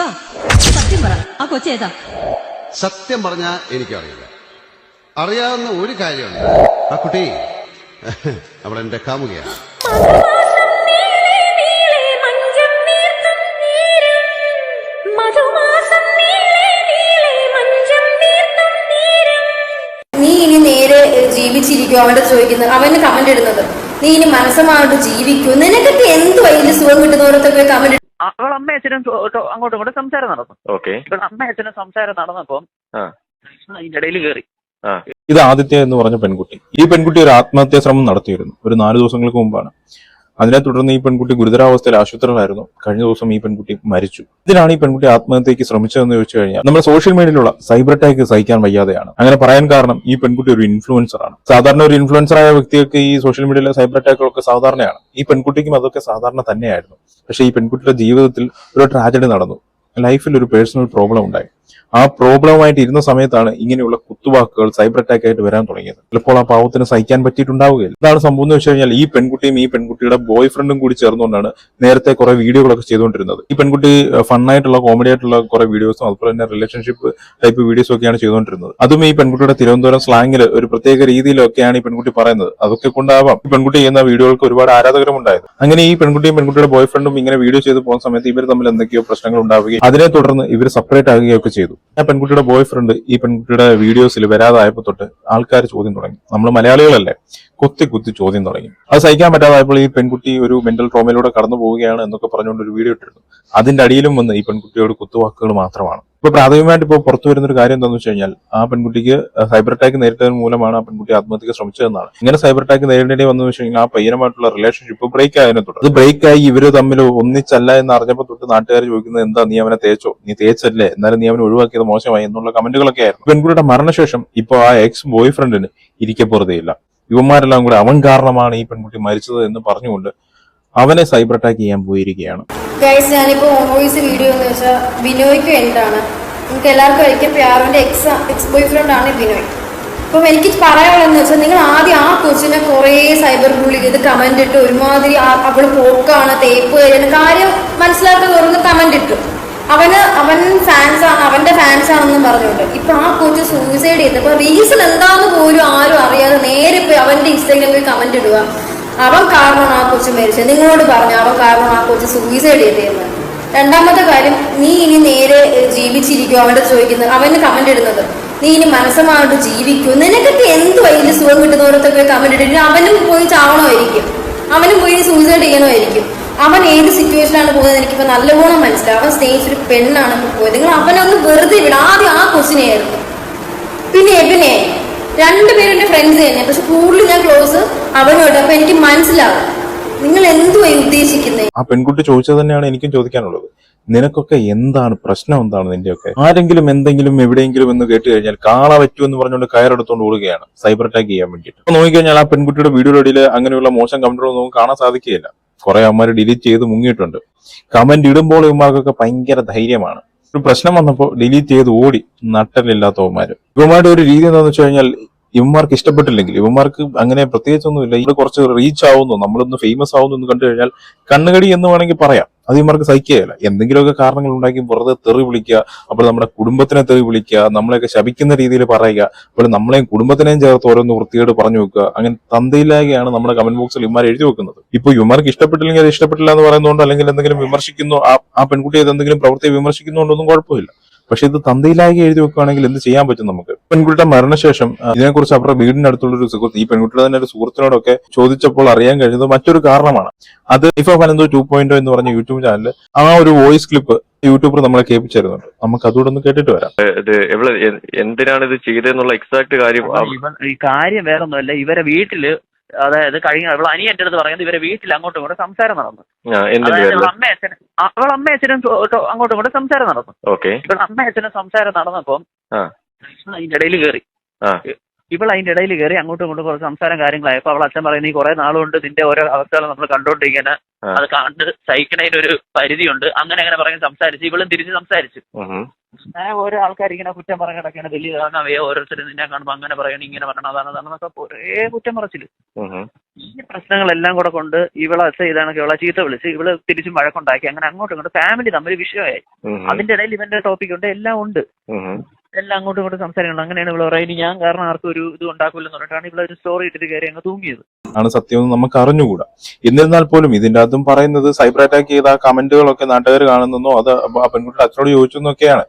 വാ. സത്യം പറ. ആ കൊച്ചേതാ സത്യം പറഞ്ഞാ എനിക്കറിയില്ല. അറിയാവുന്ന ഒരു കാര്യമുണ്ട്. ആ കുട്ടി അവിടെ എന്റെ കാമുകയാണ്. നീ ഇനി നേരെ ഏഹ്, ജീവിച്ചിരിക്കോ അവന്റെ ചോദിക്കുന്നത് അവന് കമന്റ് ഇടുന്നത്. നീ ഇനി മനസ്സമായിട്ട് ജീവിക്കൂ. നിനക്കൊക്കെ എന്ത് വലിയ സുഖം കിട്ടുന്നവരത്തൊക്കെ കമന്റ് അവൾ അമ്മ അച്ഛനും അങ്ങോട്ടും ഇങ്ങോട്ടും സംസാരം നടന്നു. ഓക്കെ. ഇവിടെ അമ്മ അച്ഛനും സംസാരം നടന്നപ്പം ആ. അതിന്റെ ഇടയിൽ കയറി. ആ. ഇത് ആദിത്യ എന്ന് പറഞ്ഞ പെൺകുട്ടി. ഈ പെൺകുട്ടി ഒരു ആത്മഹത്യാ ശ്രമം നടത്തിയിരുന്നു. ഒരു നാല് ദിവസങ്ങൾക്ക് മുമ്പാണ്. അതിനെ തുടർന്ന് ഈ പെൺകുട്ടി ഗുരുതരാവസ്ഥയിൽ ആശുപത്രിയിലായിരുന്നു. കഴിഞ്ഞ ദിവസം ഈ പെൺകുട്ടി മരിച്ചു. ഇതിനാണ് ഈ പെൺകുട്ടി ആത്മഹത്യക്ക് ശ്രമിച്ചതെന്ന് ചോദിച്ചു കഴിഞ്ഞാൽ നമ്മുടെ സോഷ്യൽ മീഡിയയിലുള്ള സൈബർ അറ്റാക്ക് സഹിക്കാൻ വയ്യാതെയാണ്. അങ്ങനെ പറയാൻ കാരണം ഈ പെൺകുട്ടി ഒരു ഇൻഫ്ലുവൻസർ ആണ്. സാധാരണ ഒരു ഇൻഫ്ലുവൻസർ ആയ വ്യക്തികൾക്ക് ഈ സോഷ്യൽ മീഡിയയിലെ സൈബർ അറ്റാക്കുകളൊക്കെ സാധാരണയാണ്. ഈ പെൺകുട്ടിക്കും അതൊക്കെ സാധാരണ തന്നെയായിരുന്നു. പക്ഷേ ഈ പെൺകുട്ടിയുടെ ജീവിതത്തിൽ ഒരു ട്രാജഡി നടന്നു. ലൈഫിൽ ഒരു പേഴ്സണൽ പ്രോബ്ലം ഉണ്ടായി. ആ പ്രോബ്ലമായിട്ട് ഇരുന്ന സമയത്താണ് ഇങ്ങനെയുള്ള കുത്തുവാക്കുകൾ സൈബർ അറ്റാക്ക് ആയിട്ട് വരാൻ തുടങ്ങിയത്. ചിലപ്പോൾ ആ പാവത്തിന് സഹിക്കാൻ പറ്റിയിട്ടുണ്ടാവുകയില്ല. ഇതാണ് സംഭവം എന്ന് വെച്ച് കഴിഞ്ഞാൽ ഈ പെൺകുട്ടിയും ഈ പെൺകുട്ടിയുടെ ബോയ് ഫ്രണ്ടും കൂടി ചേർന്നുകൊണ്ടാണ് നേരത്തെ കുറെ വീഡിയോകളൊക്കെ ചെയ്തുകൊണ്ടിരുന്നത്. ഈ പെൺകുട്ടി ഫണ്ണായിട്ടുള്ള കോമഡി ആയിട്ടുള്ള കുറെ വീഡിയോസും അതുപോലെ തന്നെ റിലേഷൻഷിപ്പ് ടൈപ്പ് വീഡിയോസും ഒക്കെയാണ് ചെയ്തുകൊണ്ടിരുന്നത്. അതും ഈ പെൺകുട്ടിയുടെ തിരുവനന്തപുരം സ്ലാങ്ങിൽ ഒരു പ്രത്യേക രീതിയിലൊക്കെയാണ് ഈ പെൺകുട്ടി പറയുന്നത്. അതൊക്കെ കൊണ്ടാവാം. ഈ പെൺകുട്ടി ചെയ്യുന്ന വീഡിയോകൾക്ക് ഒരുപാട് ആരാധകരം ഉണ്ടായത് അങ്ങനെ ഈ പെൺകുട്ടിയും പെൺകുട്ടിയുടെ ബോയ് ഫ്രണ്ടും ഇങ്ങനെ വീഡിയോ ചെയ്ത് പോകുന്ന സമയത്ത് ഇവർ തമ്മിൽ എന്തൊക്കെയോ പ്രശ്നങ്ങൾ ഉണ്ടാവുകയും അതിനെ തുടർന്ന് ഇവർ സെപ്പറേറ്റ് ആകുകയൊക്കെ ചെയ്തു. ആ പെൺകുട്ടിയുടെ ബോയ് ഫ്രണ്ട് ഈ പെൺകുട്ടിയുടെ വീഡിയോസിൽ വരാതായപ്പോൾ തൊട്ട് ആൾക്കാർ ചോദ്യം തുടങ്ങി. നമ്മൾ മലയാളികളല്ലേ? കുത്തി കുത്തി ചോദ്യം തുടങ്ങി. അത് സഹിക്കാൻ പറ്റാതായപ്പോൾ ഈ പെൺകുട്ടി ഒരു മെന്റൽ ട്രോമയിലൂടെ കടന്നു പോവുകയാണ് എന്നൊക്കെ പറഞ്ഞുകൊണ്ട് ഒരു വീഡിയോ ഇട്ടിരുന്നു. അതിന്റെ അടിയിലും വന്ന് ഈ പെൺകുട്ടിയോട് കുത്തുവാക്കുകൾ മാത്രമാണ്. ഇപ്പൊ പ്രാഥമികമായിട്ട് ഇപ്പോൾ പുറത്തു വരുന്ന ഒരു കാര്യം എന്താണെന്ന് വെച്ച് കഴിഞ്ഞാൽ ആ പെൺകുട്ടിക്ക് സൈബർ അറ്റാക്ക് നേരിട്ടതിന് മൂലമാണ് ആ പെൺകുട്ടി ആത്മഹത്യക്ക് ശ്രമിച്ചതെന്നാണ്. ഇങ്ങനെ സൈബർ അറ്റാക്ക് നേരിടേണ്ടി വന്നു വെച്ച് കഴിഞ്ഞാൽ ആ പയ്യനുമായിട്ടുള്ള റിലേഷൻഷിപ്പ് ബ്രേക്ക് ആയതിനെ തൊട്ട് അത് ബ്രേക്ക് ആയി ഇവർ തമ്മിൽ ഒന്നിച്ചല്ല എന്ന് അറിഞ്ഞപ്പോൾ തൊട്ട് നാട്ടുകാർ ചോദിക്കുന്നത് എന്താ നീ അവനെ തേച്ചോ? നീ തേച്ചല്ലേ? എന്നാലും നീ അവനെ ഒഴിവാക്കിയത് മോശമായി എന്നുള്ള കമന്റുകളൊക്കെ ആയിരുന്നു. പെൺകുട്ടിയുടെ മരണശേഷം ഇപ്പൊ ആ എക്സ് ബോയ് ഫ്രണ്ടിന് ഇരിക്കപ്പുറതയില്ല. യുവന്മാരെല്ലാം കൂടെ അവൻ കാരണമാണ് ഈ പെൺകുട്ടി മരിച്ചത് എന്ന് പറഞ്ഞുകൊണ്ട് അവനെ സൈബർ അറ്റാക്ക് ചെയ്യാൻ പോയിരിക്കുകയാണ്. ഗൈസ് ഞാനിപ്പോ വോയിസ് വീഡിയോ എന്ന് വെച്ചാൽ ബിനോയ്ക്ക് വേണ്ടിയിട്ടാണ്. നമുക്ക് എല്ലാവർക്കും അറിയിക്കും പ്യാറിന്റെ എക്സ് എക്സ് ബോയ് ഫ്രണ്ട് ആണ് ബിനോയ് അപ്പം എനിക്ക് പറയാനുള്ളതെന്ന് വെച്ചാൽ നിങ്ങൾ ആദ്യം ആ കൊച്ചിനെ കുറേ സൈബർ ബുള്ളി ചെയ്ത് കമന്റ് ഇട്ട് ഒരുമാതിരി അവൾ പോക്കാണ് തേപ്പ് കാര്യം മനസ്സിലാക്കാൻ തുറന്ന് കമന്റ് ഇട്ടു. അവന് അവൻ ഫാൻസ് ആണ് അവന്റെ ഫാൻസ് ആണെന്നും പറഞ്ഞുകൊണ്ട്. ഇപ്പൊ ആ കോച്ച് സൂയിസൈഡ് ചെയ്തപ്പോ റീസൺ എന്താന്ന് പോലും ആരും അറിയാതെ നേരെ പോയി അവന്റെ ഇൻസ്റ്റാഗ്രാമിൽ പോയി കമന്റ് ഇടുക. അവൻ കാരണം ആ കോച്ച് മരിച്ചത്. നിങ്ങളോട് പറഞ്ഞു അവൻ കാരണം ആ കോച്ച് സൂയിസൈഡ് ചെയ്തതെന്ന്. രണ്ടാമത്തെ കാര്യം നീ ഇനി നേരെ ഏഹ്, ജീവിച്ചിരിക്കോ? അവന്റെ ചോദിക്കുന്നത് അവന് കമന്റ് ഇടുന്നത്. നീ ഇനി മനസ്സമായിട്ട് ജീവിക്കൂ. നിനക്കൊക്കെ എന്ത് വലിയ സുഖം കിട്ടുന്നവരത്തൊക്കെ കമന്റ് ഇട്ടിട്ട് അവനും പോയി ചാവണമായിരിക്കും. അവനും പോയി സൂയിസൈഡ് ചെയ്യണമായിരിക്കും. അവൻ ഏത് സിറ്റുവേഷനാണ് പോകുന്നത് എനിക്കിപ്പോ നല്ലപോലെ മനസ്സിലാവും അവൻ സ്നേഹിച്ചൊരു പെണ്ണാണ് പോയത്. നിങ്ങൾ അവനൊന്ന് വെറുതെ വിടാതെ ആദ്യം ആ കൊച്ചിനെയായിരുന്നു പിന്നെ എബിനെ. രണ്ടുപേരും എന്റെ ഫ്രണ്ട്സ് തന്നെ പക്ഷെ കൂടുതൽ ഞാൻ ക്ലോസ് അവനോട് അപ്പൊ എനിക്ക് മനസ്സിലാവും. നിങ്ങൾ എന്തുവായി ഉദ്ദേശിക്കുന്നത് ആ പെൺകുട്ടി ചോദിച്ചത് തന്നെയാണ് എനിക്കും ചോദിക്കാനുള്ളത്. നിനക്കൊക്കെ എന്താണ് പ്രശ്നം എന്താണ് നിന്റെയൊക്കെ? ആരെങ്കിലും എന്തെങ്കിലും എവിടെയെങ്കിലും എന്ന് കേട്ട് കഴിഞ്ഞാൽ കാള പറ്റൂ എന്ന് പറഞ്ഞുകൊണ്ട് കയറെടുത്തോണ്ട് ഓടുകയാണ്. സൈബർ അറ്റാക്ക് ചെയ്യാൻ വേണ്ടിയിട്ട്. നോക്കി നോക്കിക്കഴിഞ്ഞാൽ ആ പെൺകുട്ടിയുടെ വീഡിയോയുടെ ഇടയിൽ അങ്ങനെയുള്ള മോശം കമന്റുകളൊന്നും കാണാൻ സാധിക്കുകയില്ല. കുറെ അമ്മമാർ ഡിലീറ്റ് ചെയ്ത് മുങ്ങിയിട്ടുണ്ട്. കമന്റ് ഇടുമ്പോൾ ഇവന്മാർക്കൊക്കെ ഭയങ്കര ധൈര്യമാണ്. ഒരു പ്രശ്നം വന്നപ്പോൾ ഡിലീറ്റ് ചെയ്ത് ഓടി. നട്ടലില്ലാത്തവന്മാര് ഇവന്മാരുടെ ഒരു രീതി എന്താണെന്ന് വെച്ച് കഴിഞ്ഞാൽ ഇവന്മാർക്ക് ഇഷ്ടപ്പെട്ടില്ലെങ്കിൽ ഇവന്മാർക്ക് അങ്ങനെ പ്രത്യേകിച്ചൊന്നുമില്ല ഇവിടെ കുറച്ച് റീച്ച് ആവുന്നു നമ്മളൊന്ന് ഫേമസ് ആവുന്നു എന്ന് കണ്ടു കഴിഞ്ഞാൽ കണ്ണുകടി എന്ന് വേണമെങ്കിൽ പറയാം. അത് ഇവന്മാർക്ക് സഹിക്കുകയില്ല. എന്തെങ്കിലുമൊക്കെ കാരണങ്ങൾ ഉണ്ടാക്കി വെറുതെ തെറി വിളിക്കുക അപ്പോൾ നമ്മുടെ കുടുംബത്തിനെ തെറി വിളിക്കുക നമ്മളെയൊക്കെ ശപിക്കുന്ന രീതിയിൽ പറയുക അപ്പോൾ നമ്മളെയും കുടുംബത്തിനെയും ചേർത്ത് ഓരോന്ന് വൃത്തിയോട് പറഞ്ഞു വെക്കുക അങ്ങനെ തന്തയിലാകെയാണ് നമ്മുടെ കമന്റ് ബോക്സിൽ ഇവന്മാർ എഴുതി വെക്കുന്നത്. ഇപ്പൊ ഇവന്മാർക്ക് ഇഷ്ടപ്പെട്ടില്ലെങ്കിൽ അത് ഇഷ്ടപ്പെട്ടില്ല എന്ന് പറയുന്നതുകൊണ്ട് അല്ലെങ്കിൽ എന്തെങ്കിലും വിമർശിക്കുന്നു ആ ആ പെൺകുട്ടിയെ എന്തെങ്കിലും പ്രവൃത്തിയെ വിമർശിക്കുന്നുണ്ടൊന്നും കുഴപ്പമില്ല. പക്ഷെ ഇത് തന്തയിലായി എഴുതി വെക്കുകയാണെങ്കിൽ എന്ത് ചെയ്യാൻ പറ്റും നമുക്ക്? പെൺകുട്ടിയുടെ മരണശേഷം ഇതിനെക്കുറിച്ച് അവരുടെ അടുത്തുള്ള ഒരു സുഹൃത്ത് ഈ പെൺകുട്ടിയുടെ തന്നെ ഒരു സുഹൃത്തിനോടൊക്കെ ചോദിച്ചപ്പോൾ അറിയാൻ കഴിഞ്ഞത് മറ്റൊരു കാരണമാണ്. അത് ഇഫോ ഫനന്തോ ടു പോയിന്റ് എന്ന് പറഞ്ഞ യൂട്യൂബ് ചാനലിൽ ആ ഒരു വോയിസ് ക്ലിപ്പ് യൂട്യൂബർ നമ്മളെ കേൾപ്പിച്ചിരുന്നുണ്ട്. നമുക്ക് അതുകൂടെ ഒന്ന് കേട്ടിട്ട് വരാം. എവിടെ എന്തിനാണ് ഇത് ചെയ്തതെന്നുള്ള എക്സാക്ട് കാര്യം ഈ കാര്യം വേറൊന്നുമല്ല ഇവരെ വീട്ടിൽ അതായത് കഴിഞ്ഞ അവൾ അനിയ എന്റെ അടുത്ത് പറയുന്നത് ഇവരെ വീട്ടിൽ അങ്ങോട്ടും ഇങ്ങോട്ടും സംസാരം നടന്നു. അതായത് പേരിൽ അമ്മ അച്ഛനും അവൾ അമ്മ അച്ഛനും അങ്ങോട്ടും ഇങ്ങോട്ടും സംസാരം നടന്നു. ഓക്കെ. ഇവിടെ അമ്മ അച്ഛനും സംസാരം നടന്നപ്പം അതിന്റെ ഇടയിൽ കയറി. ഇവൾ അതിന്റെ ഇടയിൽ കയറി അങ്ങോട്ടും ഇങ്ങോട്ടും കുറച്ച് സംസാരം കാര്യങ്ങളായപ്പോ അവൾ അച്ഛൻ പറയുന്നത് ഈ കുറെ നാളുകൊണ്ട് നിന്റെ ഓരോ അവസ്ഥകൾ നമ്മൾ കണ്ടോണ്ടിരിക്കുന്ന അത് കണ്ട് സഹിക്കണതിനൊരു പരിധിയുണ്ട്. അങ്ങനെ അങ്ങനെ പറഞ്ഞ് സംസാരിച്ച് ഇവളും തിരിച്ച് സംസാരിച്ചു. ഓരോ ആൾക്കാർ ഇങ്ങനെ കുറ്റം പറഞ്ഞ കിടക്കാണ് വലിയ കാണാവേ ഓരോരുത്തരും നിന്നെ കാണുമ്പോൾ അങ്ങനെ പറയണം ഇങ്ങനെ പറയണം അതാണ് അതാണെന്നൊക്കെ ഒരേ കുറ്റം പറച്ചിൽ ഈ പ്രശ്നങ്ങളെല്ലാം കൂടെ കൊണ്ട് ഇവളെ അച്ഛ ഇതാണ് ഇവളെ ചീത്ത വിളിച്ച് ഇവൾ തിരിച്ചും വഴക്കുണ്ടാക്കി അങ്ങനെ അങ്ങോട്ടും ഇങ്ങോട്ടും ഫാമിലി തമ്മിൽ വിഷയമായി. അതിന്റെ ഇടയിൽ ഇവന്റെ ടോപ്പിക് ഉണ്ട് എല്ലാം ഉണ്ട്. എല്ലാം അങ്ങോട്ടും ഇങ്ങോട്ടും സംസാരിക്കണം അങ്ങനെയാണ് ഇവിടെ പറയുന്നത്. ഞാൻ കാരണം ആർക്കും ഒരു ഇത് ഉണ്ടാക്കില്ലെന്ന് പറഞ്ഞിട്ടാണ് ഇവിടെ ഒരു സ്റ്റോറി ഇട്ടിട്ട് കയറി അങ്ങ് തൂങ്ങിയത്. ആണ് സത്യം നമുക്ക് അറിഞ്ഞുകൂടാ. എന്നിരുന്നാൽ പോലും ഇതിന്റെ അകത്തും പറയുന്നത് സൈബർ അറ്റാക്ക് ചെയ്ത ആ കമന്റുകളൊക്കെ നാട്ടുകാർ കാണുന്നെന്നോ അത് ആ പെൺകുട്ടിയുടെ അച്ഛനോട് ചോദിച്ചു എന്നൊക്കെയാണ്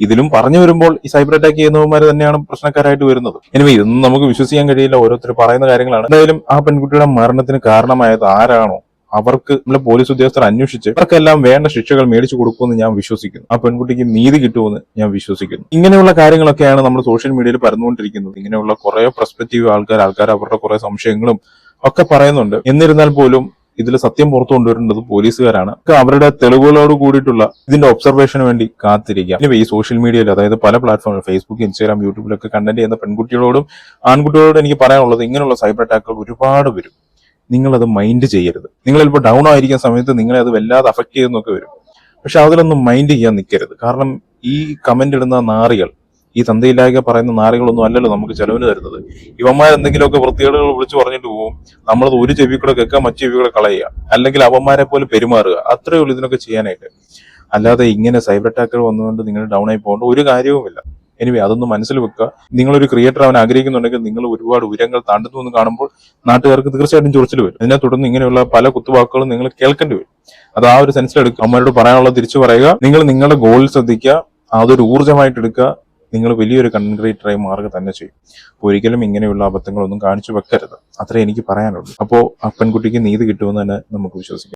ഇതിലും പറഞ്ഞു വരുമ്പോൾ ഈ സൈബർ അറ്റാക്ക് ചെയ്യുന്നവന്മാർ തന്നെയാണ് പ്രശ്നക്കാരായിട്ട് വരുന്നത്. എനിവേ ഇതൊന്നും നമുക്ക് വിശ്വസിക്കാൻ കഴിയില്ല. ഓരോരുത്തർ പറയുന്ന കാര്യങ്ങളാണ്. എന്തായാലും ആ പെൺകുട്ടിയുടെ മരണത്തിന് കാരണമായത് ആരാണോ? അവർക്ക് നമ്മളെ പോലീസ് ഉദ്യോഗസ്ഥർ അന്വേഷിച്ച് അവർക്കെല്ലാം വേണ്ട ശിക്ഷകൾ മേടിച്ചു കൊടുക്കുമെന്ന് ഞാൻ വിശ്വസിക്കുന്നു. ആ പെൺകുട്ടിക്ക് നീതി കിട്ടുമെന്ന് ഞാൻ വിശ്വസിക്കുന്നു. ഇങ്ങനെയുള്ള കാര്യങ്ങളൊക്കെയാണ് നമ്മൾ സോഷ്യൽ മീഡിയയിൽ പരന്നുകൊണ്ടിരിക്കുന്നത്. ഇങ്ങനെയുള്ള കുറെ പ്രസ്പെക്റ്റീവ് ആൾക്കാർ ആൾക്കാർ അവരുടെ കുറെ സംശയങ്ങളും ഒക്കെ പറയുന്നുണ്ട്. എന്നിരുന്നാൽ പോലും ഇതിൽ സത്യം പുറത്തു കൊണ്ടുവരേണ്ടത് പോലീസുകാരാണ്. അവരുടെ തെളിവുകളോട് കൂടിയിട്ടുള്ള ഇതിന്റെ ഒബ്സർവേഷന് വേണ്ടി കാത്തിരിക്കുക. ഇനി ഈ സോഷ്യൽ മീഡിയയിൽ അതായത് പല പ്ലാറ്റ്ഫോമിൽ ഫേസ്ബുക്ക് ഇൻസ്റ്റാഗ്രാം യൂട്യൂബിലൊക്കെ കണ്ടന്റ് ചെയ്യുന്ന പെൺകുട്ടികളോടും ആൺകുട്ടികളോടും എനിക്ക് പറയാനുള്ളത് ഇങ്ങനെയുള്ള സൈബർ അറ്റാക്കുകൾ ഒരുപാട് വരും. നിങ്ങളത് മൈൻഡ് ചെയ്യരുത്. നിങ്ങൾ ചിലപ്പോൾ ഡൗൺ ആയിരിക്കുന്ന സമയത്ത് നിങ്ങളെ അത് വല്ലാതെ അഫക്റ്റ് ചെയ്യുന്നൊക്കെ വരും. പക്ഷെ അതിലൊന്നും മൈൻഡ് ചെയ്യാൻ നിൽക്കരുത് കാരണം ഈ കമന്റ് ഇടുന്ന നാറികൾ ഈ തന്തയില്ലായ്ക പറയുന്ന നാറികളൊന്നും അല്ലല്ലോ നമുക്ക് ചെലവിന് തരുന്നത്. ഇവന്മാർ എന്തെങ്കിലുമൊക്കെ വൃത്തികേടുകൾ വിളിച്ചു പറഞ്ഞിട്ട് പോവും നമ്മളത് ഒരു ചെവി കൂടെ കേൾക്കുക മറ്റു ചെവി കൂടെ കളയുക. അല്ലെങ്കിൽ അവന്മാരെ പോലെ പെരുമാറുക. അത്രയേ ഉള്ളൂ ഇതിനൊക്കെ ചെയ്യാനായിട്ട്. അല്ലാതെ ഇങ്ങനെ സൈബർ അറ്റാക്കുകൾ വന്നുകൊണ്ട് നിങ്ങൾ ഡൗൺ ആയി പോകേണ്ട ഒരു കാര്യവുമില്ല. എനിവേ അതൊന്ന് മനസ്സിൽ വെക്കുക. നിങ്ങളൊരു ക്രിയേറ്റർ അവൻ ആഗ്രഹിക്കുന്നുണ്ടെങ്കിൽ നിങ്ങൾ ഒരുപാട് ഉയരങ്ങൾ താണ്ടുന്നു എന്ന് കാണുമ്പോൾ നാട്ടുകാർക്ക് തീർച്ചയായിട്ടും ചൊറിച്ചിൽ വരും. അതിനെ തുടർന്ന് ഇങ്ങനെയുള്ള പല കുത്തുവാക്കുകളും നിങ്ങൾ കേൾക്കേണ്ടി വരും. അത് ആ ഒരു സെൻസിലെടുക്കുക അമ്മയോട് പറയാനുള്ളത് തിരിച്ചു പറയുക. നിങ്ങൾ നിങ്ങളുടെ ഗോൾ ശ്രദ്ധിക്കുക. അതൊരു ഊർജമായിട്ട് എടുക്കുക. നിങ്ങൾ വലിയൊരു കൺക്രീറ്ററായി മാറുക തന്നെ ചെയ്യും. അപ്പോൾ ഒരിക്കലും ഇങ്ങനെയുള്ള അബദ്ധങ്ങളൊന്നും കാണിച്ചു വെക്കരുത്. അത്രേ എനിക്ക് പറയാനുള്ളൂ. അപ്പോൾ ആ പെൺകുട്ടിക്ക് നീതി കിട്ടുമെന്ന് തന്നെ നമുക്ക് വിശ്വസിക്കാം.